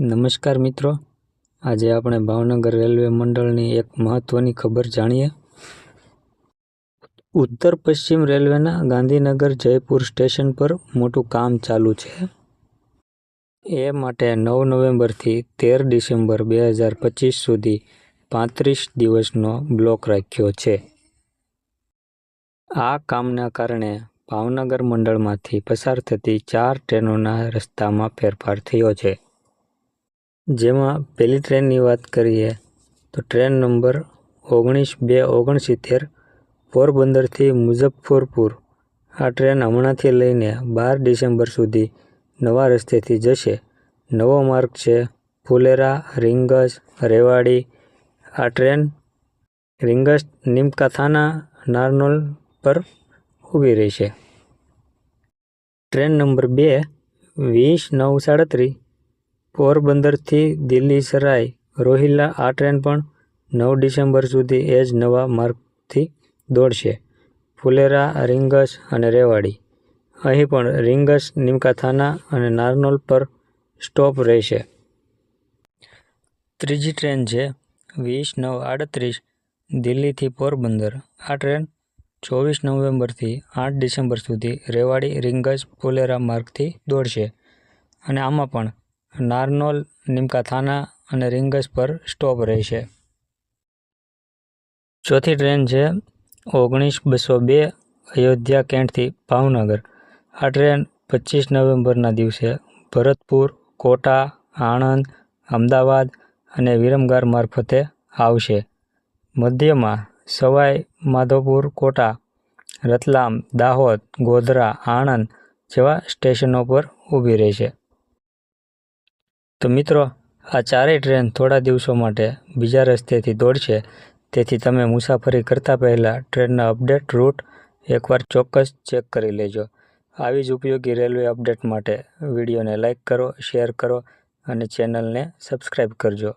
નમસ્કાર મિત્રો. આજે આપણે ભાવનગર રેલવે મંડળની એક મહત્વની ખબર જાણીએ. ઉત્તર પશ્ચિમ રેલવેના ગાંધીનગર જયપુર સ્ટેશન પર મોટું કામ ચાલુ છે. એ માટે નવ નવેમ્બરથી તેર ડિસેમ્બર બે હજાર પચીસ સુધી પાંત્રીસ દિવસનો બ્લોક રાખ્યો છે. આ કામના કારણે ભાવનગર મંડળમાંથી પસાર થતી ચાર ટ્રેનોના રસ્તામાં ફેરફાર થયો છે. જેમાં પહેલી ટ્રેનની વાત કરીએ, તો ટ્રેન નંબર ઓગણીસ બે ઓગણસિત્તેર પોરબંદરથી મુઝફ્ફરપુર. આ ટ્રેન હમણાંથી લઈને બાર ડિસેમ્બર સુધી નવા રસ્તેથી જશે. નવો માર્ગ છે ફુલેરા, રીંગસ, રેવાડી. આ ટ્રેન રીંગસ નિમકાથાના નારનોલ પર ઊભી રહેશે. ટ્રેન નંબર બે વીસ નવ સાડત્રીસ પોરબંદરથી દિલ્હી સરાય રોહિલ્લા આ ટ્રેન પણ નવ ડિસેમ્બર સુધી એ જ નવા માર્ગથી દોડશે. ફુલેરા, રીંગસ અને રેવાડી. અહીં પણ રીંગસ, નિમકાથાના અને નારનોલ પર સ્ટોપ રહેશે. ત્રીજી ટ્રેન છે વીસ નવ આડત્રીસ દિલ્હીથી પોરબંદર. આ ટ્રેન ચોવીસ નવેમ્બરથી આઠ ડિસેમ્બર સુધી રેવાડી, રીંગસ, ફુલેરા માર્ગથી દોડશે. અને આમાં પણ નારનોલ, નિમકાથાના અને રિંગસ પર સ્ટોપ રહેશે. ચોથી ટ્રેન છે ઓગણીસ બસો બે અયોધ્યા કેન્ટથી ભાવનગર. આ ટ્રેન પચીસ નવેમ્બરના દિવસે ભરતપુર, કોટા, આણંદ, અમદાવાદ અને વિરમગાર મારફતે આવશે. મધ્યમાં સવાઈ, માધોપુર, કોટા, રતલામ, દાહોદ, ગોધરા, આણંદ જેવા સ્ટેશનો પર ઊભી રહેશે. તો મિત્રો, આ ચારેય ટ્રેન થોડા દિવસો માટે બીજા રસ્તેથી દોડશે. તેથી તમે મુસાફરી કરતા પહેલાં ટ્રેનના અપડેટ રૂટ એકવાર ચોક્કસ ચેક કરી લેજો. આવી જ ઉપયોગી રેલવે અપડેટ માટે વિડીયોને લાઇક કરો, શેર કરો અને ચેનલને સબસ્ક્રાઈબ કરજો.